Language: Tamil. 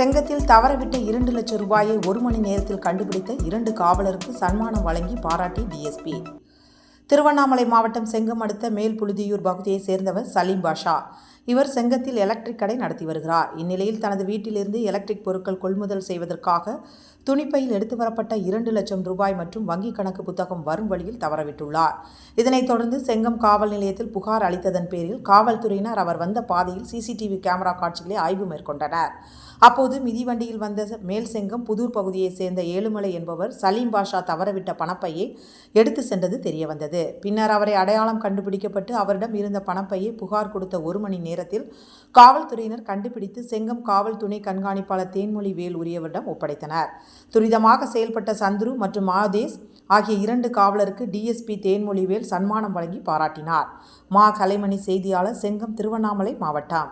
செங்கத்தில் தவறவிட்ட இரண்டு லட்சம் ரூபாயை ஒரு மணி நேரத்தில் கண்டுபிடித்த இரண்டு காவலருக்கு சன்மானம் வழங்கி பாராட்டி டிஎஸ்பி திருவண்ணாமலை மாவட்டம் செங்கம் அடுத்த மேல்புழுதியூர் பகுதியைச் சேர்ந்தவர் சலீம் பாஷா. இவர் செங்கத்தில் எலக்ட்ரிக் கடை நடத்தி வருகிறார். இந்நிலையில் தனது வீட்டிலிருந்து எலக்ட்ரிக் பொருட்கள் கொள்முதல் செய்வதற்காக துணிப்பையில் எடுத்து வரப்பட்ட இரண்டு லட்சம் ரூபாய் மற்றும் வங்கிக் கணக்கு புத்தகம் வரும் வழியில் தவறவிட்டுள்ளார். இதனைத் தொடர்ந்து செங்கம் காவல் நிலையத்தில் புகார் அளித்ததன் பேரில் காவல்துறையினர் அவர் வந்த பாதையில் சிசிடிவி கேமரா காட்சிகளை ஆய்வு மேற்கொண்டனர். அப்போது மிதிவண்டியில் வந்த மேல் செங்கம் புதூர் பகுதியைச் சேர்ந்த ஏழுமலை என்பவர் சலீம் பாஷா தவறவிட்ட பணப்பையை எடுத்து சென்றது தெரியவந்தது. பின்னர் அவரை அடையாளம் கண்டுபிடிக்கப்பட்டு அவரிடம் இருந்த பணப்பையை புகார் கொடுத்த ஒரு மணி நேரத்தில் காவல்துறையினர் கண்டுபிடித்து செங்கம் காவல் துணை கண்காணிப்பாளர் தேன்மொழி வேல் உரியவரிடம் ஒப்படைத்தனர். துரிதமாக செயல்பட்ட சந்துரு மற்றும் மாதேஷ் ஆகிய இரண்டு காவலருக்கு டிஎஸ்பி தேன்மொழிவேல் சன்மானம் வழங்கி பாராட்டினார். மா கலைமணி செய்தியாளர் செங்கம் திருவண்ணாமலை மாவட்டம்.